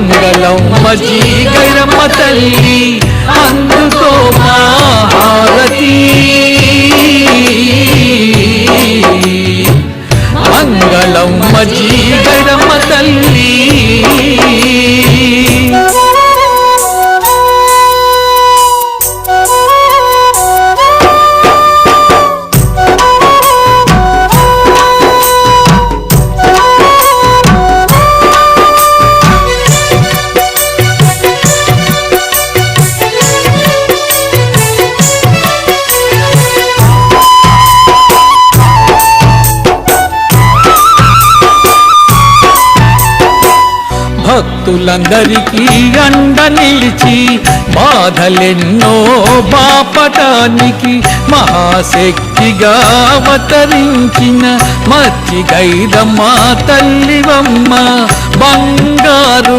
మంగళం మజీ గైరమ్మ తల్లి అందుకో మహారతి. మంగళం మజీ భక్తులందరికీ అండ నిలిచి బాధలెన్నో బాపటానికి మహాశక్తిగా అవతరించిన మర్చి గైదమ్మా తల్లివమ్మ బంగారు